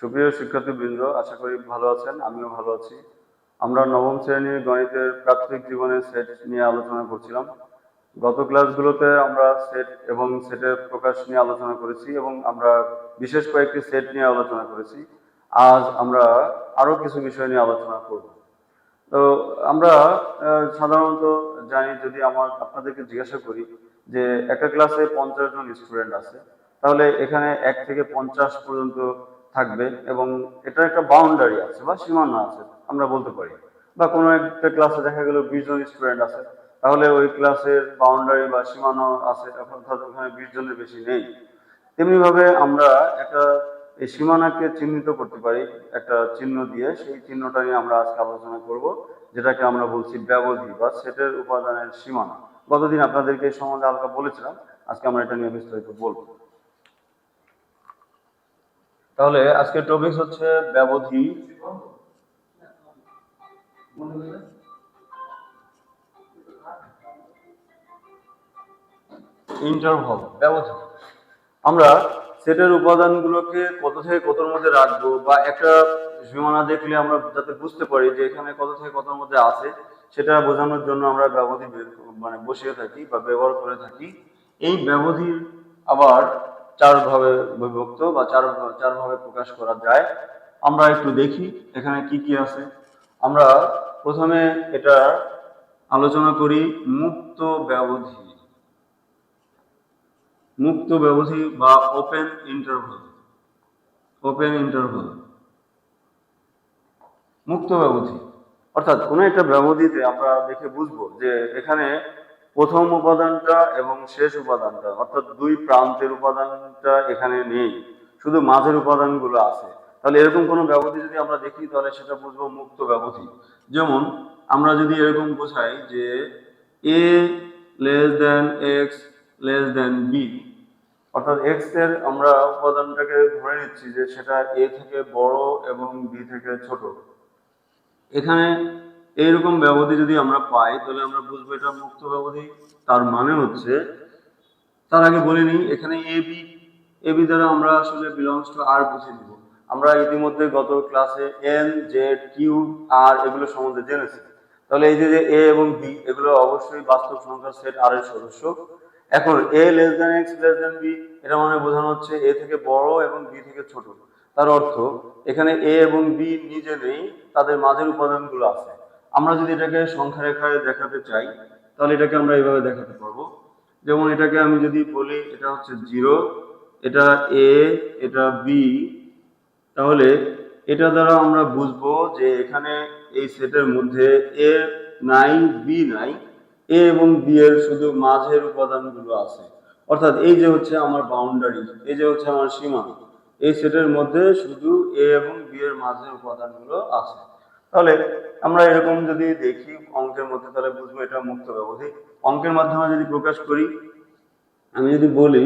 সুপ্রিয় শিক্ষার্থীবৃন্দ, আশা করি ভালো আছেন, আমিও ভালো আছি। আমরা নবম শ্রেণির গণিতের প্রাথমিক জীবনের সেট নিয়ে আলোচনা করছিলাম। গত ক্লাসগুলোতে আমরা সেট এবং সেটের প্রকাশ নিয়ে আলোচনা করেছি এবং আমরা বিশেষ কয়েকটি সেট নিয়ে আলোচনা করেছি। আজ আমরা আরও কিছু বিষয় নিয়ে আলোচনা করব। তো আমরা সাধারণত জানি, যদি আমার আপনাদেরকে জিজ্ঞাসা করি যে একটা ক্লাসে পঞ্চাশ জন স্টুডেন্ট আছে, তাহলে এখানে এক থেকে পঞ্চাশ পর্যন্ত থাকবে এবং এটা একটা বাউন্ডারি আছে বা সীমানা আছে, আমরা বলতে পারি। বা কোনো একটা ক্লাসে দেখা গেল বিশ জন স্টুডেন্ট আছে, তাহলে ওই ক্লাসের বাউন্ডারি বা সীমানা আছে অর্থাৎ ওখানে বিশ জনের বেশি নেই। তেমনিভাবে আমরা একটা এই সীমানাকে চিহ্নিত করতে পারি, একটা চিহ্ন দিয়ে সেই চিহ্নটা নিয়ে আমরা আজকে আলোচনা করব, যেটাকে আমরা বলছি ব্যবধি বা সেটের উপাদানের সীমানা। গতদিন আপনাদেরকে এই সম্বন্ধে হালকা বলেছিলাম, আজকে আমরা এটা নিয়ে বিস্তারিত বলব। তাহলে আজকের টপিক হচ্ছে ব্যবধি। ইন্টারভাল ব্যবধি। আমরা সেটের উপাদানগুলোকে কত থেকে কতর মধ্যে রাখব বা একটা সীমানা দেখলে আমরা যাতে বুঝতে পারি যে এখানে কত থেকে কতর মধ্যে আছে, সেটা বোঝানোর জন্য আমরা ব্যবধি মানে বসিয়ে থাকি বা ব্যবহার করে থাকি। এই ব্যবধির আবার চার ভাবে বিভক্ত বা চার চার ভাবে প্রকাশ করা যায়। আমরা একটু দেখি এখানে কি কি আছে। আমরা প্রথমে এটা আলোচনা করি মুক্ত ব্যবধি। মুক্ত ব্যবধি বা ওপেন ইন্টারভাল ওপেন ইন্টারভাল মুক্ত ব্যবধি। অর্থাৎ কোনো একটা ব্যবধিতে আমরা দেখে বুঝব যে এখানে প্রথম উপাদানটা এবং শেষ উপাদানটা, অর্থাৎ দুই প্রান্তের উপাদানটা এখানে নেই, শুধু মাঝের উপাদানগুলো আছে। তাহলে এরকম কোনো ব্যবধি যদি আমরা দেখি, তাহলে সেটা বুঝব মুক্ত ব্যবধি। যেমন আমরা যদি এরকম বোঝাই যে A less than X less than B অর্থাৎ এক্সের আমরা উপাদানটাকে ধরে নিচ্ছি যে সেটা এ থেকে বড় এবং বি থেকে ছোট। এখানে এইরকম ব্যবধি যদি আমরা পাই, তাহলে আমরা বুঝব এটা মুক্ত ব্যবধি। তার মানে হচ্ছে, তার আগে বলে নিই, এখানে এ, বি এ, বি দ্বারা আমরা আসলে বিলংস টু আর বুঝে নিব আমরা ইতিমধ্যে গত ক্লাসে এন জেড কিউ আর এগুলো সম্বন্ধে জেনেছি। তাহলে এই যে এ এবং বি এগুলো অবশ্যই বাস্তব সংখ্যার সেট আর এর সদস্য। এখন A less than X less than B এটা মানে বোঝানো হচ্ছে এ থেকে বড় এবং বি থেকে ছোট। তার অর্থ, এখানে এ এবং বি নিজে নেই, তাদের মাঝের উপাদানগুলো আছে। আমরা যদি এটাকে সংখ্যা রেখায় দেখাতে চাই, তাহলে এটাকে আমরা এইভাবে দেখাতে পারব। যেমন এটাকে আমি যদি বলি, এটা হচ্ছে জিরো, এটা এ, এটা বি, তাহলে এটা দ্বারা আমরা বুঝব যে এখানে এই সেটের মধ্যে এ নাই, বি নাই, এ এবং বি এর শুধু মাঝের উপাদানগুলো আছে। অর্থাৎ এই যে হচ্ছে আমার বাউন্ডারি এই যে হচ্ছে আমার সীমা, এই সেটের মধ্যে শুধু এ এবং বি এর মাঝের উপাদানগুলো আছে। তাহলে আমরা এরকম যদি দেখি অঙ্কের মধ্যে, তাহলে বুঝব এটা মুক্ত ব্যবধি। অঙ্কের মাধ্যমে যদি প্রকাশ করি, আমি যদি বলি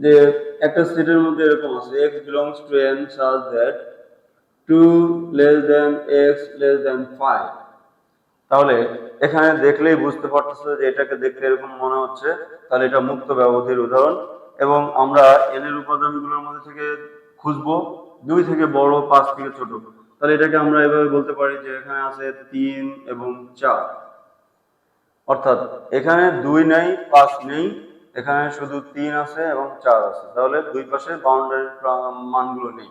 যে একটা সেটের মধ্যে এরকম আছে X belongs to N such that 2 less than x less than 5 তাহলে এখানে দেখলেই বুঝতে পারতেছে যে এটাকে দেখতে এরকম মনে হচ্ছে। তাহলে এটা মুক্ত ব্যবধির উদাহরণ। এবং আমরা এনের উপাদানগুলোর মধ্যে থেকে খুঁজবো, দুই থেকে বড়, পাঁচ থেকে ছোট। তাহলে এটাকে আমরা এভাবে বলতে পারি যে এখানে আছে তিন এবং চার। অর্থাৎ এখানে দুই নেই, পাঁচ নেই, এখানে শুধু তিন আছে এবং চার আছে। তাহলে দুই পাশে বাউন্ডারির মানগুলো নেই।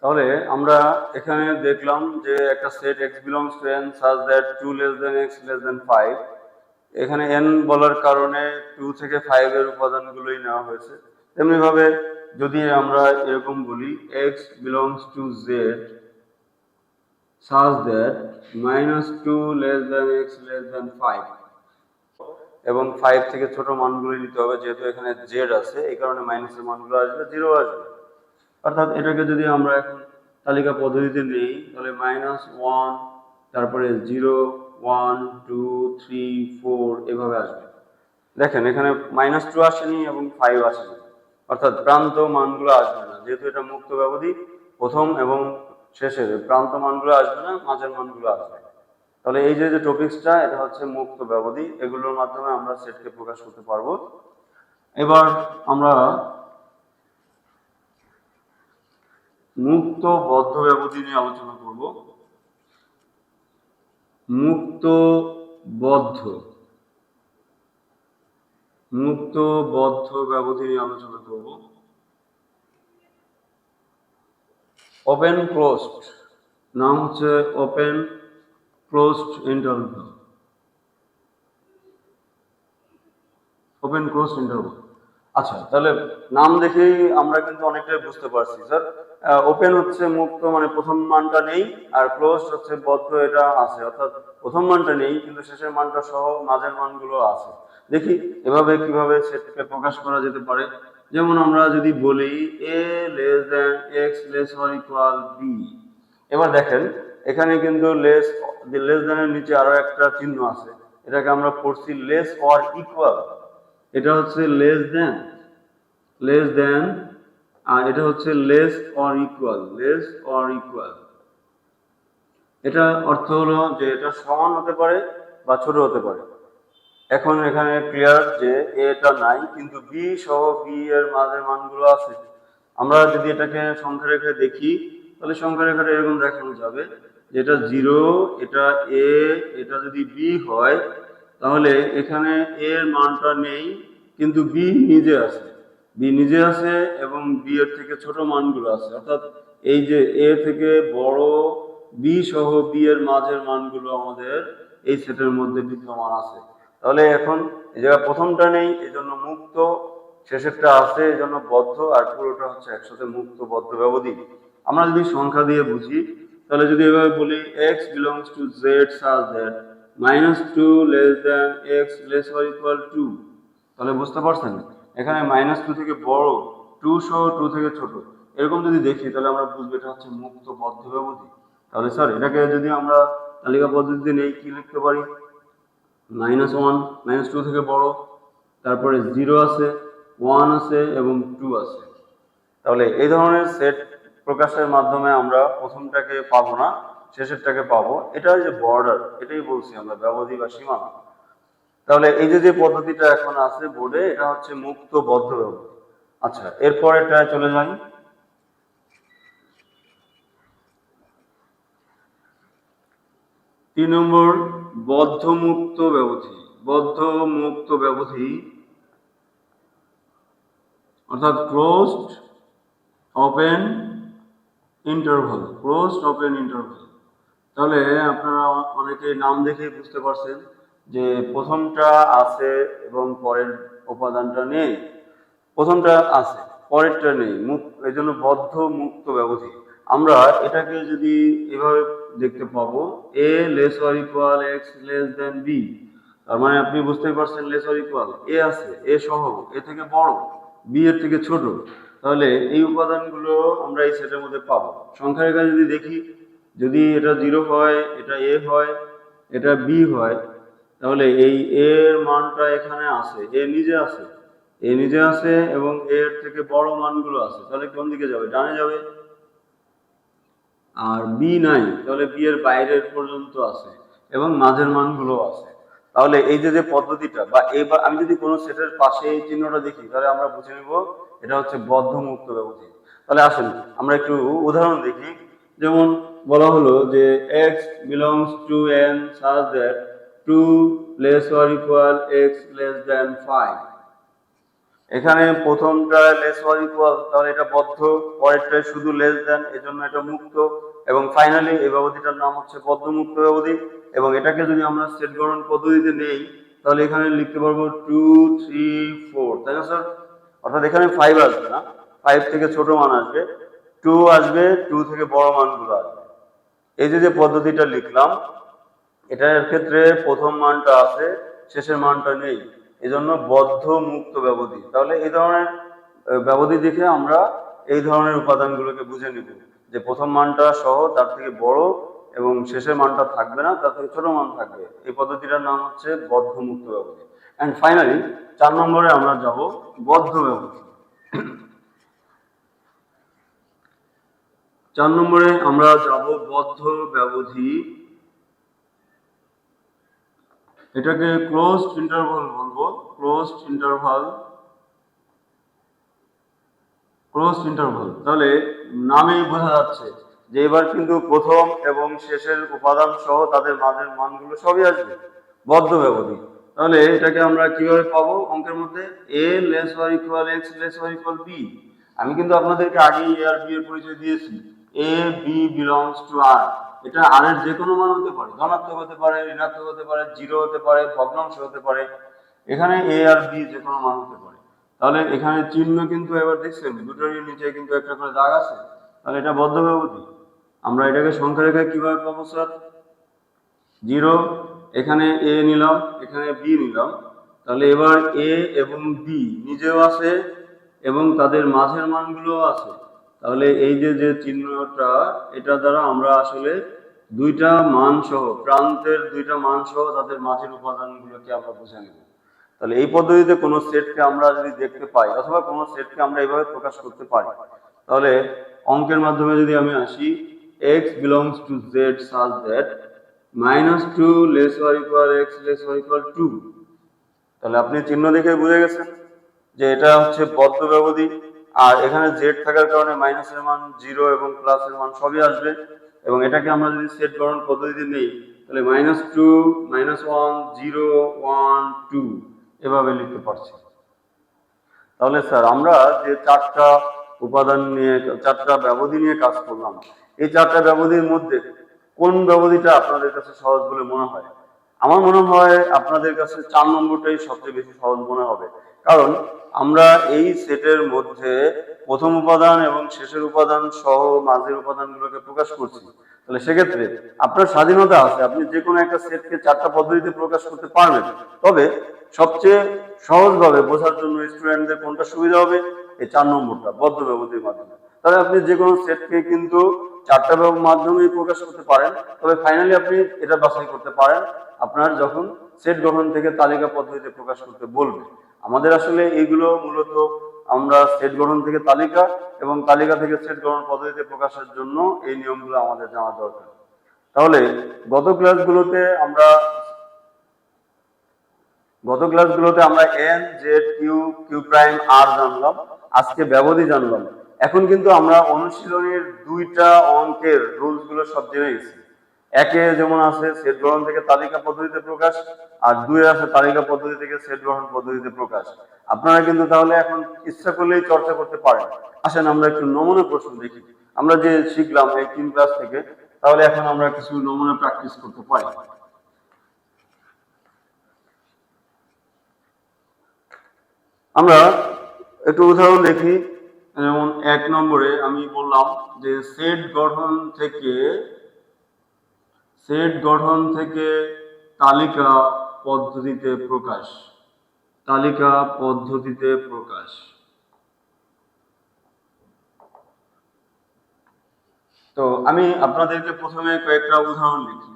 তাহলে আমরা এখানে দেখলাম যে একটা set X belongs to n such that 2 less than x less than 5 এখানে এন বলার কারণে টু থেকে 5 এর উপাদানগুলোই নেওয়া হয়েছে। তেমনি ভাবে যদি আমরা এরকম বলি, x belongs to z, such that minus 2 less than x less than 5 এবং ফাইভ থেকে ছোট মানগুলো নিতে হবে, যেহেতু এখানে z আছে, এই কারণে মাইনাসের মানগুলো আসবে জিরো আসবে। অর্থাৎ এটাকে যদি আমরা এখন তালিকা পদ্ধতিতে নেই, তাহলে মাইনাস ওয়ান তারপরে zero one two three four এভাবে আসবে। দেখেন, এখানে মাইনাস টু আসেনি এবং ফাইভ আসেনি। অর্থাৎ প্রান্ত মানগুলো আসবে না। যেহেতু এটা মুক্ত ব্যবধি, প্রথম এবং শেষের প্রান্ত মানগুলো আসবে না, মাঝের মানগুলো আসবে। তাহলে এই যে টপিক্সটা এটা হচ্ছে মুক্ত ব্যবধি। এগুলোর মাধ্যমে আমরা সেটকে প্রকাশ করতে পারব। এবার আমরা মুক্ত বদ্ধ ব্যবধি নিয়ে আলোচনা করব। মুক্ত বদ্ধ। মুক্ত বদ্ধ ব্যবধি নিয়ে আলোচনা করব। ওপেন ক্লোজড নাম হচ্ছে open closed interval open close interval আচ্ছা তাহলে নাম দেখেই আমরা কিন্তু অনেকটাই বুঝতে পারছি স্যার ওপেন হচ্ছে মুক্ত মানে প্রথম মানটা নেই, আর ক্লোজ হচ্ছে বদ্ধ এটা আছে। অর্থাৎ প্রথম মানটা নেই, কিন্তু শেষের মানটা সহ মাঝের মানগুলো আছে। দেখি এভাবে কীভাবে সেটকে প্রকাশ করা যেতে পারে। যেমন আমরা যদি বলি A less than X less or equal B এবার দেখেন, এখানে কিন্তু লেস লেস দেনের নিচে আরও একটা চিহ্ন আছে। এটাকে আমরা পড়ছি লেস অর ইকুয়াল এটা হচ্ছে লেস দেন লেস দেন আর এটা হচ্ছে less or equal less or equal এটা অর্থ হলো যে এটা সমান হতে পারে বা ছোট হতে পারে। এখন এখানে ক্লিয়ার যে এটা নাই, কিন্তু বি সহ বি এর মাঝের মানগুলো আছে। আমরা যদি এটাকে সংখ্যা রেখে দেখি, তাহলে সংখ্যা রেখাটা এরকম দেখানো যাবে। এটা জিরো এটা এ এটা যদি বি হয়, তাহলে এখানে এর মানটা নেই, কিন্তু বি নিজে আছে। বি নিজে আছে এবং বি এর থেকে ছোট মানগুলো আছে। অর্থাৎ এই যে এ থেকে বড় বি সহ বি এর মাঝের মানগুলো আমাদের এই সেটের মধ্যে বিদ্যমান আছে। তাহলে এখন এই জায়গায় প্রথমটা নেই, এই জন্য মুক্ত। শেষেরটা আছে, এই জন্য বদ্ধ, আর পুরোটা হচ্ছে একসাথে মুক্ত, বদ্ধ ব্যবধি। আমরা যদি সংখ্যা দিয়ে বুঝি, তাহলে যদি এভাবে বলি X belongs to Z such that minus two less than X less or equal to তাহলে বুঝতে পারছেন? এখানে মাইনাস টু থেকে বড় টু সহ টু থেকে ছোট। এরকম যদি দেখি, তাহলে আমরা বুঝব এটা হচ্ছে মুক্ত, বদ্ধ ব্যবধি। তাহলে স্যার এটাকে যদি আমরা তালিকা পদ্ধতিতে নেই, কি লিখতে পারি? মাইনাস ওয়ান মাইনাস টু থেকে বড়, তারপরে জিরো আছে ওয়ান আছে এবং টু আছে। তাহলে এই ধরনের সেট প্রকাশের মাধ্যমে আমরা প্রথমটাকে পাবো না, শেষেরটাকে পাবো। এটা যে বর্ডার এটাই বলছি আমরা, ব্যবধি বা সীমানা তাহলে এই যে যে পদ্ধতিটা এখন আছে বোর্ডে এটা হচ্ছে মুক্ত বদ্ধ ব্যবধি। আচ্ছা এরপরেরটা চলে যাই। তিন নম্বর বদ্ধ মুক্ত ব্যবধি বদ্ধ মুক্ত ব্যবধি অর্থাৎ closed open interval closed open interval তাহলে আপনারা অনেকে নাম দেখে বুঝতে পারছেন যে প্রথমটা আছে এবং পরের উপাদানটা নেই। প্রথমটা আছে, পরেরটা নেই এই জন্য বদ্ধ মুক্ত ব্যবধি। আমরা এটাকে যদি এভাবে দেখতে পাবো A less or equal X less than B তার মানে আপনি বুঝতেই পারছেন লেস অর ইকুয়াল এ আছে এ সহ এ থেকে বড় বি এর থেকে ছোট, তাহলে এই উপাদানগুলো আমরা এই সেটের মধ্যে পাবো। সংখ্যা রেখা যদি দেখি, যদি এটা জিরো হয়, এটা এ হয়, এটা বি হয়, তাহলে এই এর মানটা এখানে আছে এ নিজে আছে এ নিজে আছে এবং এর থেকে বড় মানগুলো আছে, তাহলে কোন দিকে যাবে? ডানে যাবে। আর বি নাই, তাহলে বি এর বাইরের পর্যন্ত আছে এবং মাঝের মানগুলো আছে। তাহলে এই যে যে পদ্ধতিটা বা এবার আমি যদি কোনো সেটের পাশে এই চিহ্নটা দেখি, তাহলে আমরা বুঝে নিব এটা হচ্ছে বদ্ধ মুক্ত ব্যবধি তাহলে আসেন, আমরা একটু উদাহরণ দেখি। যেমন বলা হলো যে x belongs to N such that two less or equal x less than five এখানে প্রথমটা লেস অর ইকুয়াল তাহলে এটা বদ্ধ, পরেরটা শুধু লেস দেন এজন্য এটা মুক্ত। এবং ফাইনালি এই ব্যবধিটার নাম হচ্ছে বদ্ধ মুক্ত ব্যবধি। এবং এটাকে যদি আমরা সেট গঠন পদ্ধতিতে নেই, তাহলে এখানে লিখতে পারব টু থ্রি ফোর তাই না স্যার অর্থাৎ এখানে ফাইভ আসবে না। ফাইভ থেকে ছোট মান আসবে। টু আসবে টু থেকে বড় মানগুলো আসবে। এই যে যে পদ্ধতিটা লিখলাম, এটার ক্ষেত্রে প্রথম মানটা আছে, শেষের মানটা নেই। এজন্য বদ্ধ মুক্ত ব্যবধি। তাহলে এই ধরনের ব্যবধি দেখে আমরা এই ধরনের উপাদানগুলোকে বুঝে নিব। যে প্রথম মানটা সহ তার থেকে বড় এবং শেষের মানটা থাকবে না, তার থেকে ছোট মান থাকবে। এই পদ্ধতিটার নাম হচ্ছে বদ্ধ মুক্ত ব্যবধি। অ্যান্ড ফাইনালি চার নম্বরে আমরা যাব বদ্ধ ব্যবধি। চার নম্বরে আমরা যাব বদ্ধ ব্যবধি। এটাকে ক্লোজড ইন্টারভাল বলব। ক্লোজড ইন্টারভাল ক্লোজড ইন্টারভাল তাহলে নামেই বোঝা যাচ্ছে যে এবার কিন্তু প্রথম এবং শেষের উপাদান সহ তাদের মাঝের মানগুলো সবই আসবে, বদ্ধ ব্যবধি। তাহলে এটাকে আমরা কীভাবে পাবো? অঙ্কের মধ্যে a less or equal x less or equal b আমি কিন্তু আপনাদেরকে আগেই এ আর বি এর পরিচয় দিয়েছি। A b belongs to R এটা আর এর যে কোনো মান হতে পারে। ধনাত্মক হতে পারে, ঋণাত্মক হতে পারে জিরো হতে পারে, ভগ্নাংশ হতে পারে। এখানে এ আর বি যে কোনো মান হতে পারে। তাহলে এখানে চিহ্ন কিন্তু এবার দেখছেন দুটোরই নিচে কিন্তু একটা করে দাগ আছে। তাহলে এটা বদ্ধ ব্যবধি। আমরা এটাকে সংখ্যা রেখায় কীভাবে পাবো, স্যার? জিরো, এখানে এ নিলাম, এখানে বি নিলাম। তাহলে এবার এ এবং বি নিজেও আছে এবং তাদের মাঝের মানগুলোও আছে। তাহলে এই যে যে চিহ্নটা, এটা দ্বারা আমরা আসলে দুইটা মান সহ প্রান্তের দুইটা মান সহ তাদের মাঝের উপাদানগুলোকে আমরা বুঝে নেব। তাহলে এই পদ্ধতিতে কোনো সেটকে আমরা যদি দেখতে পাই, অথবা কোনো সেটকে আমরা এইভাবে প্রকাশ করতে পারি, তাহলে অঙ্কের মাধ্যমে যদি আমি আসি x belongs to Z such that minus two less or equal x less or equal two তাহলে আপনি চিহ্ন দেখে বুঝে গেছেন যে এটা হচ্ছে বদ্ধ ব্যবধি, আর এখানে জেড থাকার কারণে মাইনাসের মান জিরো এবং প্লাসের মান সবই আসবে। এবং এটাকে আমরা যদি সেট গঠন পদ্ধতিতে নেই, তাহলে minus two minus one zero one two এভাবে লিখতে পারছি। তাহলে স্যার, আমরা যে চারটা উপাদান নিয়ে, চারটা ব্যবধি নিয়ে কাজ করলাম, এই চারটা ব্যবধির মধ্যে কোন ব্যবধিটা আপনাদের কাছে সহজ বলে মনে হয়? আমার মনে হয় আপনাদের কাছে চার নম্বরটাই সবচেয়ে বেশি সহজ মনে হবে। কারণ আমরা এই সেটের মধ্যে প্রথম উপাদান এবং শেষের উপাদান সহ মাঝের উপাদানগুলোকে প্রকাশ করছি। তাহলে সেক্ষেত্রে আপনার স্বাধীনতা আছে, আপনি যে কোনো একটা সেটকে চারটা পদ্ধতিতে প্রকাশ করতে পারবেন। তবে সবচেয়ে সহজভাবে বোঝার জন্য স্টুডেন্টদের কোনটা সুবিধা হবে? এই চার নম্বরটা, বদ্ধ ব্যবধির মাধ্যমে। তাহলে আপনি যে কোনো সেটকে কিন্তু চারটা মাধ্যমেই প্রকাশ করতে পারেন, তবে ফাইনালি আপনি এটা বাছাই করতে পারেন, আপনার যখন সেট গঠন থেকে তালিকা পদ্ধতিতে প্রকাশ করতে বলবে। আমাদের আসলে এইগুলো মূলত আমরা সেট গঠন থেকে তালিকা এবং তালিকা থেকে সেট গঠন পদ্ধতিতে প্রকাশের জন্য এই নিয়মগুলো আমাদের জানা দরকার। তাহলে গত ক্লাসগুলোতে আমরা গত ক্লাসগুলোতে আমরা N Z Q Q prime আর জানলাম, আজকে ব্যবধি জানলাম। এখন কিন্তু আমরা অনুশীলনের দুইটা অঙ্কের রুলসগুলো সব জেনে গেছি। একে যেমন আছে সেট গ্রহণ থেকে তালিকা পদ্ধতিতে প্রকাশ, আর দুই আছে তালিকা পদ্ধতি থেকে সেট গ্রহণ পদ্ধতিতে প্রকাশ। আপনারা কিন্তু তাহলে এখন ইচ্ছা করলেই চর্চা করতে পারেন। আসেন, আমরা একটু নমুনা প্রশ্ন দেখি। আমরা যে শিখলাম এই তিন ক্লাস থেকে, তাহলে এখন আমরা কিছু নমুনা প্র্যাকটিস করতে পারি। আমরা একটু উদাহরণ দেখি। যেমন এক নম্বরে আমি বললাম যে সেট গঠন থেকে সেট গঠন থেকে তালিকা পদ্ধতিতে প্রকাশ। তালিকা পদ্ধতিতে প্রকাশ। তো আমি আপনাদেরকে প্রথমে কয়েকটা উদাহরণ লিখি।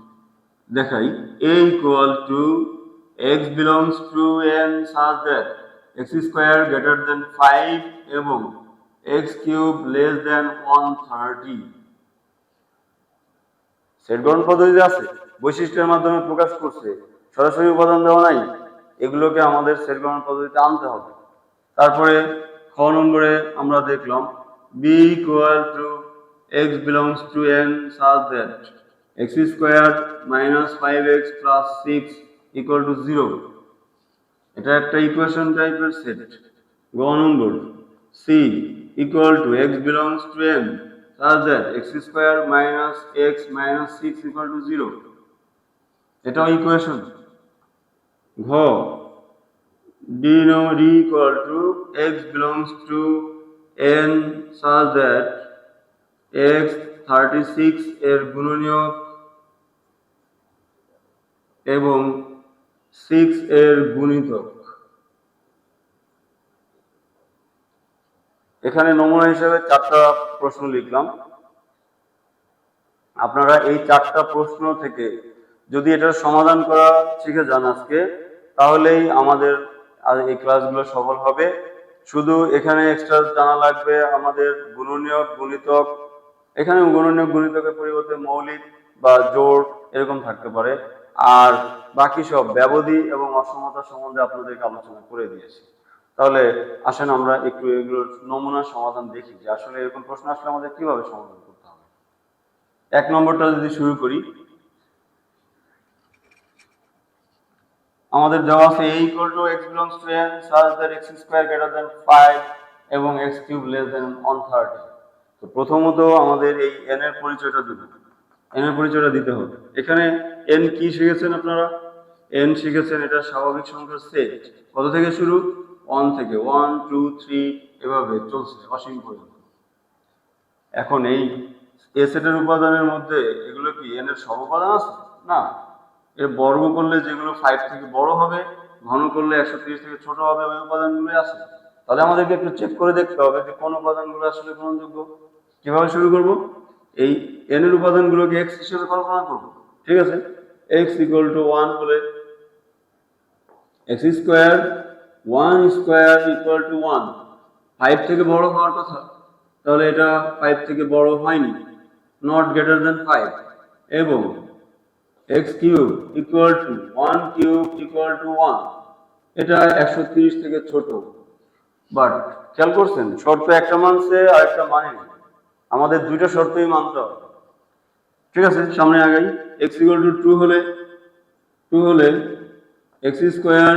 দেখাই। A equal to x belongs to n such that x square greater than 5 এবং x cube less than one 130 set গ্রহণ পদ্ধতিতে আছে, বৈশিষ্ট্যের মাধ্যমে প্রকাশ করছে, সরাসরি উপাদান দেওয়া নাই, এগুলোকে আমাদের সেট গ্রহণ পদ্ধতিতে আনতে হবে। তারপরে খ নম্বরে আমরা দেখলাম b to x belongs to N n such that x squared minus 5x plus 6 equal to 0 এটা একটা ইকুয়েশন টাইপের সেট গ নম্বর, c equal to x belongs to n such that x squared minus x minus 6 equal to 0 এটাও equation ঘ d no d equal to x belongs to n such that x 36 এর গুণনীয়ক এবং 6 এর গুণিতক এখানে নমুনা হিসেবে চারটা প্রশ্ন লিখলাম। আপনারা এই চারটা প্রশ্ন থেকে যদি এটার সমাধান করা শিখে যান আজকে, তাহলেই আমাদের এই ক্লাসগুলো সফল হবে। শুধু এখানে এক্সট্রা জানা লাগবে আমাদের গুণনীয়ক, গুণিতক। এখানে গুণনীয়ক, গুণিতকের পরিবর্তে মৌলিক বা জোর এরকম থাকতে পারে। আর বাকি সব ব্যবধি এবং অসমতা সম্বন্ধে আপনাদেরকে আলোচনা করে দিয়েছি। তাহলে আসেন আমরা একটু এগুলোর নমুনা সমাধান দেখি যে আসলে এরকম প্রশ্ন আসলে আমাদের কীভাবে সমাধান করতে হবে। এক নম্বরটা যদি শুরু করি। আমাদের দেওয়া আছে a equal to x belongs to n such that x square greater than 5 এবং x cube less than 130 তো প্রথমত আমাদের এই n এর পরিচয়টা দিব। n এর পরিচয়টা দিতে হবে। এখানে n কি শিখেছেন আপনারা? n শিখেছেন এটা স্বাভাবিক সংখ্যার সেট কত থেকে শুরু? 1 থেকে 1 2 3 এভাবে চলছে অসীম পর্যন্ত এখন এই এ সেটের উপাদানের মধ্যে এগুলো কি এর সব উপাদান আছে? না। এর বর্গ করলে যেগুলো ফাইভ থেকে বড় হবে, ঘন করলে একশো তিরিশ থেকে ছোট হবে, ওই উপাদানগুলোই আছে। তাহলে আমাদেরকে একটু চেক করে দেখতে হবে যে কোন উপাদানগুলো আসলে গ্রহণযোগ্য। কীভাবে শুরু করব? এই এর উপাদানগুলোকে এক্স হিসেবে কল্পনা করব। ঠিক আছে? এক্স ইকুয়াল টু ওয়ান হলে x square one square equal to one five থেকে বড় হওয়ার কথা। তাহলে এটা ফাইভ থেকে বড় হয়নি। নট গ্রেটার দেন ফাইভ এবং x cube equal to one cube equal to one এটা একশো তিরিশ থেকে ছোট। বাট খেয়াল করছেন, শর্ত একটা মানছে আর একটা মানেনি। আমাদের দুইটা শর্তই মানতে হবে। ঠিক আছে, সামনে আগাই। এক্স ইকুয়াল টু টু হলে টু হলে x square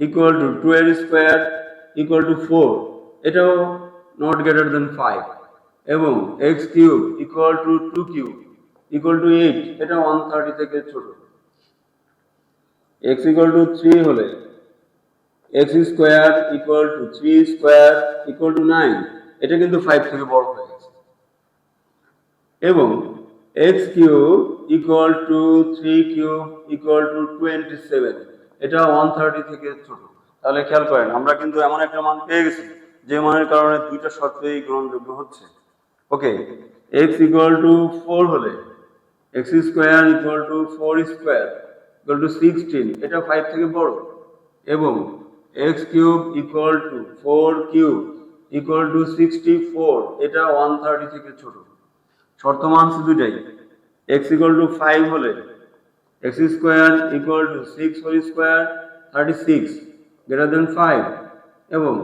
equal to two এর স্কোয়ার ইকুয়াল টু ফোর এটাও নট গ্রেটার দেন ফাইভ এবং x cube equal to two cube equal to eight এটা ওয়ান থার্টি থেকে ছোট। এক্স ইকুয়াল টু থ্রি হলে x square equal to three square equal to nine এটা কিন্তু five থেকে বড় হয়ে গেছে। এবং x cube equal to three cube equal to twenty seven এটা ওয়ান থার্টি থেকে ছোট। তাহলে খেয়াল করেন, আমরা কিন্তু এমন একটা মান পেয়ে গেছি, যে মানের কারণে দুইটা শর্তই গ্রহণযোগ্য হচ্ছে। Okay x equal to four হলে x square equal to four square equal to sixteen এটা ফাইভ থেকে বড়। এবং x cube equal to four cube equal to sixty four এটা ওয়ান থার্টি থেকে ছোট। শর্ত মানছে দুটাই এক্স ইকুয়াল টু ফাইভ হলে x square equal to six whole square thirty six greater than five এবং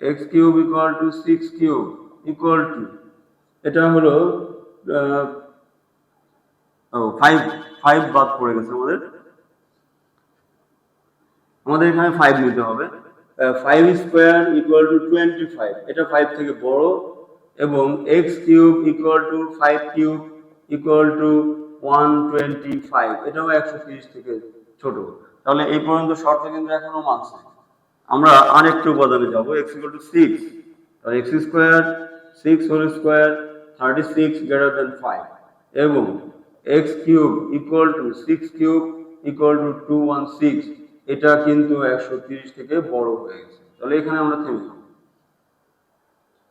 x cube equal to six cube equal to এটা হলো ফাইভ ফাইভ বাদ পড়ে গেছে আমাদের। আমাদের এখানে ফাইভ নিতে হবে। Five square equal to twenty five এটা ফাইভ থেকে বড়, এবং x cube equal to five cube equal to one twenty five এটাও একশো তিরিশ থেকে ছোট। তাহলে এই পর্যন্ত শর্ত কিন্তু এখনও মানছে। আমরা আরেকটু উপাদানে যাব এক্স তাহলে square six whole square greater এবং x cube equal to six cube equal to two one six এটা কিন্তু একশো তিরিশ থেকে বড় হয়ে গেছে। তাহলে এখানে আমরা থেমে যাব।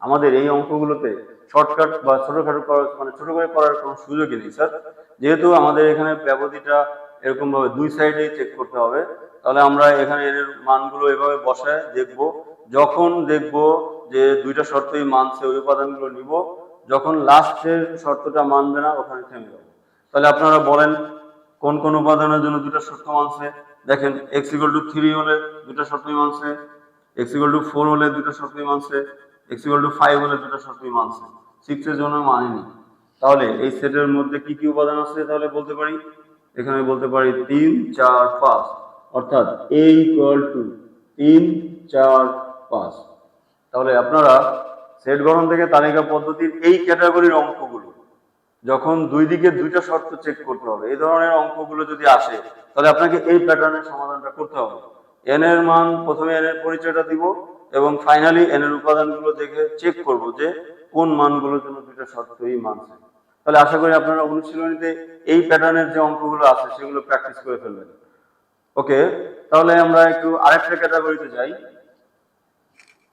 আমাদের এই অঙ্কগুলোতে শর্টকাট বা ছোটখাটো করার মানে ছোট করে করার কোনো সুযোগই নেই, স্যার। যেহেতু আমাদের এখানে ব্যবধিটা এরকম ভাবে দুই সাইডেই চেক করতে হবে, তাহলে আমরা এখানে এর মানগুলো এভাবে বসায় দেখব। যখন দেখব যে দুইটা শর্তই মানছে, ওই উপাদানগুলো নিব, যখন লাস্টের শর্তটা মানবে না, ওখানে থেমে যাব। তাহলে আপনারা বলেন, কোন কোন উপাদানের জন্য দুটো শর্ত মানছে? দেখেন এক্স টু থ্রি হলে দুটো শর্তই মানছে এক্স টু ফোর হলে দুটো শর্তই মানছে এক্স টু ফাইভ হলে দুটো শর্তই মানছে। সিক্সের জন্য মানেনি। তাহলে এই সেটের মধ্যে কি কি উপাদান আছে তাহলে বলতে পারি? এখানে বলতে পারি তিন, চার, পাঁচ। অর্থাৎ এ ইকুয়াল টু তিন, চার, পাঁচ। তাহলে আপনারা সেট গঠন থেকে তালিকা পদ্ধতির এই ক্যাটাগরির অঙ্কগুলো, যখন দুই দিকে দুইটা শর্ত চেক করতে হবে, এই ধরনের অঙ্কগুলো যদি আসে, তাহলে আপনাকে এই প্যাটার্নের সমাধানটা করতে হবে। এন এর মান, প্রথমে এন এর পরিচয়টা দিব, এবং ফাইনালি এন এর উপাদানগুলো দেখে চেক করব যে কোন মানগুলোর জন্য দুইটা শর্তই মানছে তাহলে আশা করি আপনারা অনুশীলনীতে এই প্যাটার্নের যে অঙ্কগুলো আছে সেগুলো প্র্যাকটিস করে ফেলবেন। ওকে তাহলে আমরা একটু আরেকটা ক্যাটাগরিতে যাই।